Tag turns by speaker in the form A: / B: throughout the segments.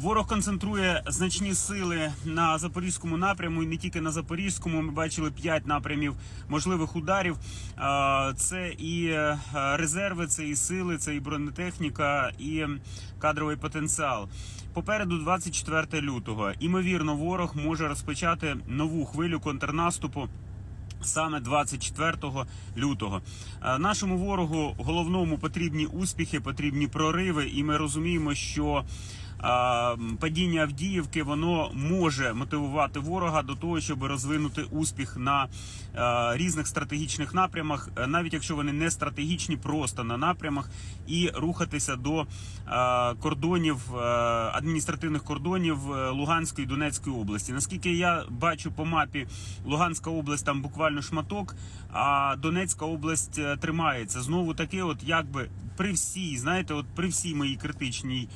A: Ворог концентрує значні сили на запорізькому напряму, і не тільки на запорізькому. Ми бачили п'ять напрямів можливих ударів. Це і е, резерви, це і сили, це і бронетехніка, і кадровий потенціал. Попереду 24 лютого. Імовірно, ворог може розпочати нову хвилю контрнаступу. Саме 24 лютого Е, нашому ворогу головному потрібні успіхи, потрібні прориви, і ми розуміємо, що падіння Авдіївки воно може мотивувати ворога до того, щоб розвинути успіх на е, різних стратегічних напрямах, е, навіть якщо вони не стратегічні, просто на напрямах, і рухатися до е, кордонів адміністративних кордонів Луганської і Донецької області. Наскільки я бачу по мапі, Луганська область там буквально шматок, а Донецька область тримається. Знову таки, от якби при всій, знаєте, от при всій моїй критичній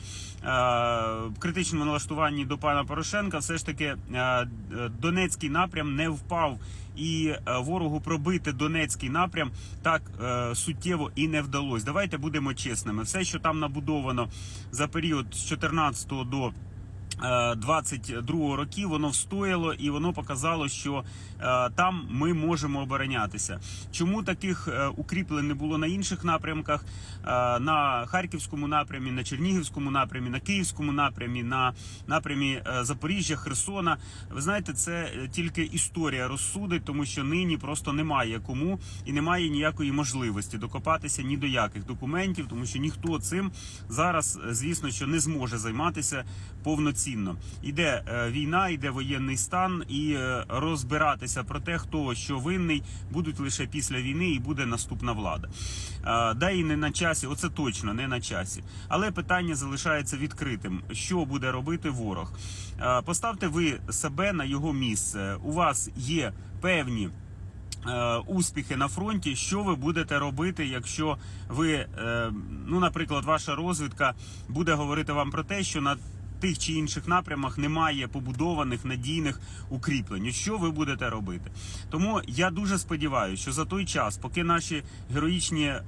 A: критичному налаштуванні до пана Порошенка, все ж таки е, Донецький напрям не впав. І е, ворогу пробити Донецький напрям так е, суттєво і не вдалося. Давайте будемо чесними. Все, що там набудовано за період з 14 до 22 років воно встояло і воно показало, що е, там ми можемо оборонятися. Чому таких е, укріплень не було на інших напрямках? Е, на Харківському напрямі, на Чернігівському напрямі, на Київському напрямі, на напрямі Запоріжжя, Херсона. Ви знаєте, це тільки історія розсудить, тому що нині просто немає кому і немає ніякої можливості докопатися ні до яких документів, тому що ніхто цим зараз, звісно, що не зможе займатися повноцінно. Іде е, війна, іде воєнний стан, і е, розбиратися про те, хто що винний, будуть лише після війни, і буде наступна влада. Е, Да і не на часі, оце точно не на часі. Але питання залишається відкритим: що буде робити ворог? Поставте ви себе на його місце. У вас є певні. Успіхи на фронті, що ви будете робити, якщо ви, ну, наприклад, ваша розвідка буде говорити вам про те, що на тих чи інших напрямах немає побудованих надійних укріплень. Що ви будете робити? Тому я дуже сподіваюся, що за той час, поки наші героїчні е,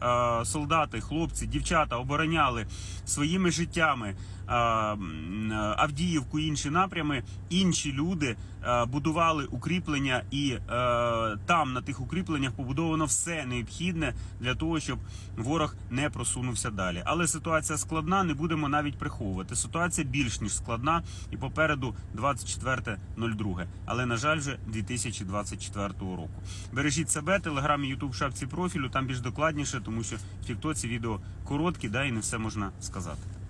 A: солдати, хлопці, дівчата обороняли своїми життями е, е, Авдіївку, інші напрями, інші люди будували укріплення, і е, там на тих укріпленнях побудовано все необхідне для того, щоб ворог не просунувся далі. Але ситуація складна, не будемо навіть приховувати. Ситуація більш ніж складна, і попереду 24.02. Але на жаль, вже 2024 року. Бережіть себе, телеграм і ютуб шапці профілю. Там більш докладніше, тому що в Тіктоці відео короткі, да і не все можна сказати.